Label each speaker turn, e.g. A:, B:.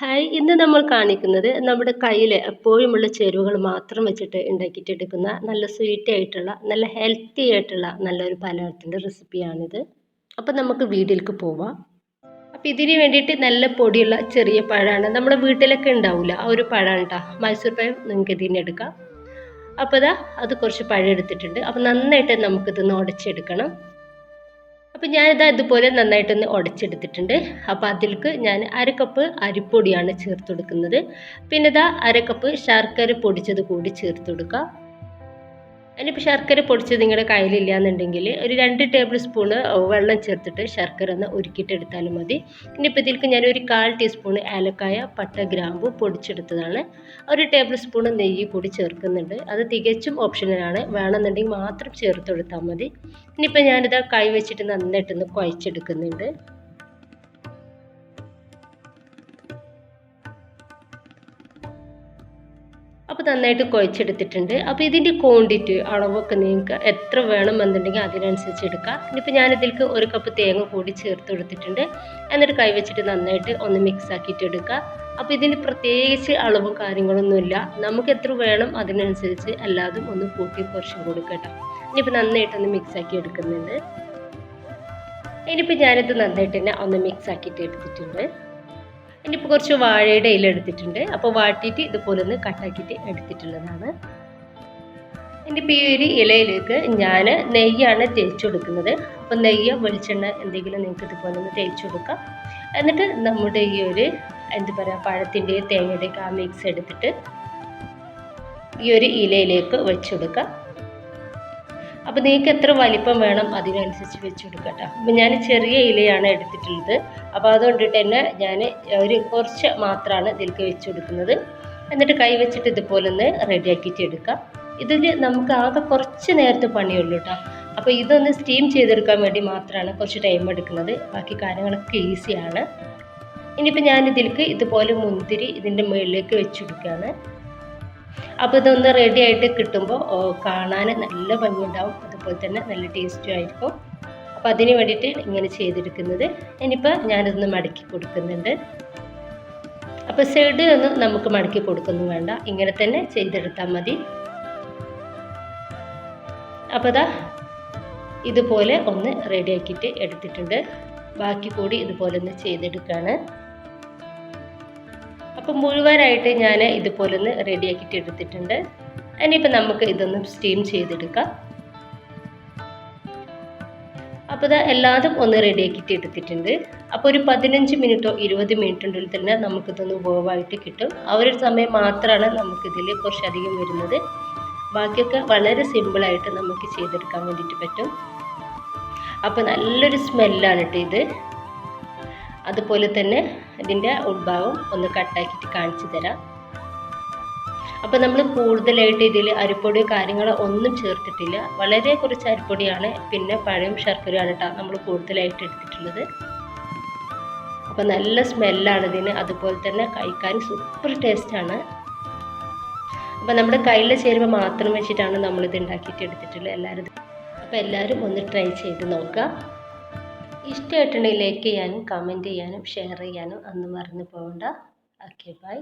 A: Hi ഇന്ന് നമ്മൾ കാണിക്കുന്നത് നമ്മുടെ കയ്യിൽ എപ്പോഴുമുള്ള ചേരുവകൾ മാത്രം വെച്ചിട്ട് ഉണ്ടാക്കിയിട്ടെടുക്കുന്ന നല്ല സ്വീറ്റ് ആയിട്ടുള്ള നല്ല ഹെൽത്തി ആയിട്ടുള്ള നല്ലൊരു പലഹാരത്തിന്റെ റെസിപ്പിയാണിത് അപ്പോൾ നമുക്ക് വീട്ടിലേക്ക് പോവാം. അപ്പോൾ ഇതിന് വേണ്ടിയിട്ട് നല്ല പൊടിയുള്ള ചെറിയ പഴമാണ്. നമ്മുടെ വീട്ടിലൊക്കെ ഉണ്ടാവില്ല ആ ഒരു പഴമാണ് കേട്ടോ മൈസൂർ പഴം നിങ്ങൾക്ക് ഇതിന് എടുക്കാം. അപ്പോൾ ഇതാ അത് കുറച്ച് പഴം എടുത്തിട്ടുണ്ട്. അപ്പോൾ നന്നായിട്ട് നമുക്കിതൊന്ന് ഉടച്ചെടുക്കണം. അപ്പോൾ ഞാനിതാ ഇതുപോലെ നന്നായിട്ടൊന്ന് ഉടച്ചെടുത്തിട്ടുണ്ട് അപ്പോൾ അതിലേക്ക് ഞാൻ അര കപ്പ് അരിപ്പൊടിയാണ് ചേർത്ത് കൊടുക്കുന്നത്. പിന്നെ ഇതാ അര കപ്പ് ശർക്കര പൊടിച്ചത് കൂടി ചേർത്ത് കൊടുക്കുക ഇനിയിപ്പോൾ ശർക്കര പൊടിച്ചത് നിങ്ങളുടെ കയ്യിലില്ല എന്നുണ്ടെങ്കിൽ ഒരു രണ്ട് ടേബിൾ സ്പൂൺ വെള്ളം ചേർത്തിട്ട് ശർക്കര ഒന്ന് ഉരുക്കിയിട്ടെടുത്താലും മതി. ഇനിയിപ്പോൾ ഇതിലേക്ക് ഞാൻ ഒരു കാൽ ടീസ്പൂൺ ഏലക്കായ പട്ട ഗ്രാമ്പു പൊടിച്ചെടുത്തതാണ്. ഒരു ടേബിൾ സ്പൂൺ നെയ്യ് കൂടി ചേർക്കുന്നുണ്ട്. അത് തികച്ചും ഓപ്ഷനലാണ്. വേണമെന്നുണ്ടെങ്കിൽ മാത്രം ചേർത്ത് കൊടുത്താൽ മതി. ഇനിയിപ്പോൾ ഞാനിത് കൈ വെച്ചിട്ട് നന്നായിട്ടൊന്ന് കുഴച്ചെടുക്കുന്നുണ്ട്. അപ്പോൾ നന്നായിട്ട് കുഴച്ചെടുത്തിട്ടുണ്ട്. അപ്പോൾ ഇതിന്റെ ക്വാണ്ടിറ്റി അളവൊക്കെ നിങ്ങൾക്ക് എത്ര വേണമെന്നുണ്ടെങ്കിൽ അതിനനുസരിച്ച് എടുക്കാം. ഇനിയിപ്പോൾ ഞാനിതിലേക്ക് ഒരു കപ്പ് തേങ്ങ കൂടി ചേർത്ത് കൊടുത്തിട്ടുണ്ട്. എന്നിട്ട് കൈവച്ചിട്ട് നന്നായിട്ട് ഒന്ന് മിക്സ് ആക്കിയിട്ട് എടുക്കുക. അപ്പോൾ ഇതിന് പ്രത്യേകിച്ച് അളവും കാര്യങ്ങളൊന്നുമില്ല. നമുക്ക് എത്ര വേണം അതിനനുസരിച്ച് എല്ലാതും ഒന്ന് കൂട്ടി കുറച്ചും കൊടുക്കട്ടോ ഇനിയിപ്പോൾ നന്നായിട്ടൊന്ന് മിക്സ് ആക്കി എടുക്കുന്നുണ്ട്. ഇനിയിപ്പോൾ ഞാനിത് നന്നായിട്ട് തന്നെ ഒന്ന് മിക്സ് ആക്കിയിട്ട് എടുത്തിട്ടുണ്ട്. ഇനിയിപ്പോൾ കുറച്ച് വാഴയുടെ ഇല എടുത്തിട്ടുണ്ട്. അപ്പോൾ വാട്ടിയിട്ട് ഇതുപോലെ ഒന്ന് കട്ടാക്കിയിട്ട് എടുത്തിട്ടുള്ളതാണ്. ഇനിയിപ്പോൾ ഈ ഒരു ഇലയിലേക്ക് ഞാൻ നെയ്യാണ് തേച്ച് കൊടുക്കുന്നത്. അപ്പോൾ നെയ്യോ വെളിച്ചെണ്ണ എന്തെങ്കിലും നിങ്ങൾക്ക് ഇതുപോലെ ഒന്ന് തേച്ച് കൊടുക്കാം. എന്നിട്ട് നമ്മുടെ ഈ ഒരു എന്താ പറയുക പഴത്തിന്റെയും തേങ്ങയുടെയൊക്കെ ആ മിക്സ് എടുത്തിട്ട് ഈ ഒരു ഇലയിലേക്ക് വെച്ച് കൊടുക്കാം. അപ്പോൾ നിങ്ങൾക്ക് എത്ര വലിപ്പം വേണം അതിനനുസരിച്ച് വെച്ച് കൊടുക്കട്ടോ. അപ്പോൾ ഞാൻ ചെറിയ ഇലയാണ് എടുത്തിട്ടുള്ളത്. അപ്പോൾ അതുകൊണ്ടിട്ട് തന്നെ ഞാൻ ഒരു കുറച്ച് മാത്രമാണ് ഇതിലേക്ക് വെച്ച് കൊടുക്കുന്നത്. എന്നിട്ട് കൈ വെച്ചിട്ട് ഇതുപോലെ ഒന്ന് റെഡിയാക്കിയിട്ട് എടുക്കാം. ഇതിൽ നമുക്ക് ആകെ കുറച്ച് നേരത്തെ പണിയുള്ളൂ കേട്ടോ അപ്പോൾ ഇതൊന്ന് സ്റ്റീം ചെയ്തെടുക്കാൻ വേണ്ടി മാത്രമാണ് കുറച്ച് ടൈം എടുക്കുന്നത്. ബാക്കി കാര്യങ്ങളൊക്കെ ഈസിയാണ്. ഇനിയിപ്പോൾ ഞാൻ ഇതിലേക്ക് ഇതുപോലെ മുന്തിരി ഇതിന്റെ മുകളിലേക്ക് വെച്ച് കൊടുക്കുകയാണ് അപ്പോൾ ഇതൊന്ന് റെഡി ആയിട്ട് കിട്ടുമ്പോൾ കാണാൻ നല്ല ഭംഗിയുണ്ടാവും. അതുപോലെ തന്നെ നല്ല ടേസ്റ്റും ആയിരിക്കും. അപ്പോൾ അതിന് വേണ്ടിയിട്ട് ഇങ്ങനെ ചെയ്തെടുക്കുന്നത്. ഇനിയിപ്പോൾ ഞാനിതൊന്ന് മടക്കി കൊടുക്കുന്നുണ്ട്. അപ്പോൾ സൈഡ് ഒന്നും നമുക്ക് മടക്കി കൊടുക്കൊന്നും വേണ്ട. ഇങ്ങനെ തന്നെ ചെയ്തെടുത്താൽ മതി. അപ്പോൾ ദാ ഇതുപോലെ ഒന്ന് റെഡിയാക്കിയിട്ട് എടുത്തിട്ടുണ്ട്. ബാക്കി കൂടി ഇതുപോലെ ഒന്ന് ചെയ്തെടുക്കുകയാണ് അപ്പോൾ മുഴുവനായിട്ട് ഞാൻ ഇതുപോലെ ഒന്ന് റെഡിയാക്കിയിട്ട് എടുത്തിട്ടുണ്ട്. ഇനിയിപ്പോൾ നമുക്ക് ഇതൊന്ന് സ്റ്റീം ചെയ്തെടുക്കാം. അപ്പോൾ ഇത് എല്ലാതും ഒന്ന് റെഡിയാക്കിയിട്ട് എടുത്തിട്ടുണ്ട്. അപ്പോൾ ഒരു പതിനഞ്ച് മിനിറ്റോ ഇരുപത് മിനിറ്റിന്റെ തന്നെ നമുക്കിതൊന്ന് വേവായിട്ട് കിട്ടും. ആ ഒരു സമയം മാത്രമാണ് നമുക്കിതിൽ കുറച്ചധികം വരുന്നത്. ബാക്കിയൊക്കെ വളരെ സിമ്പിളായിട്ട് നമുക്ക് ചെയ്തെടുക്കാൻ വേണ്ടിയിട്ട് പറ്റും. അപ്പോൾ നല്ലൊരു സ്മെല്ലാണ് കേട്ടോ ഇത്. അതുപോലെ തന്നെ ഇതിന്റെ ഉൾഭാഗം ഒന്ന് കട്ടാക്കിയിട്ട് കാണിച്ചു തരാം. അപ്പോൾ നമ്മൾ കൂടുതലായിട്ട് ഇതിൽ അരിപ്പൊടി കാര്യങ്ങളോ ഒന്നും ചേർത്തിട്ടില്ല. വളരെ കുറച്ച് അരിപ്പൊടിയാണ് പിന്നെ പഴയും ശർക്കരയാണ് കേട്ടോ നമ്മൾ കൂടുതലായിട്ട് എടുത്തിട്ടുള്ളത്. അപ്പോൾ നല്ല സ്മെല്ലാണ് ഇതിന്. അതുപോലെ തന്നെ കഴിക്കാൻ സൂപ്പർ ടേസ്റ്റാണ് അപ്പോൾ നമ്മുടെ കയ്യിൽ ചേരുമ്പോൾ മാത്രം വെച്ചിട്ടാണ് നമ്മളിത് ഉണ്ടാക്കിയിട്ട് എടുത്തിട്ടുള്ളത് എല്ലാവരും. അപ്പോൾ എല്ലാവരും ഒന്ന് ട്രൈ ചെയ്ത് നോക്കുക. ഇഷ്ടമായിട്ടുണ്ടെങ്കിൽ ലൈക്ക് ചെയ്യാനും കമന്റ് ചെയ്യാനും ഷെയർ ചെയ്യാനും ഒന്നും മറന്നു പോകണ്ട ഓക്കെ ബൈ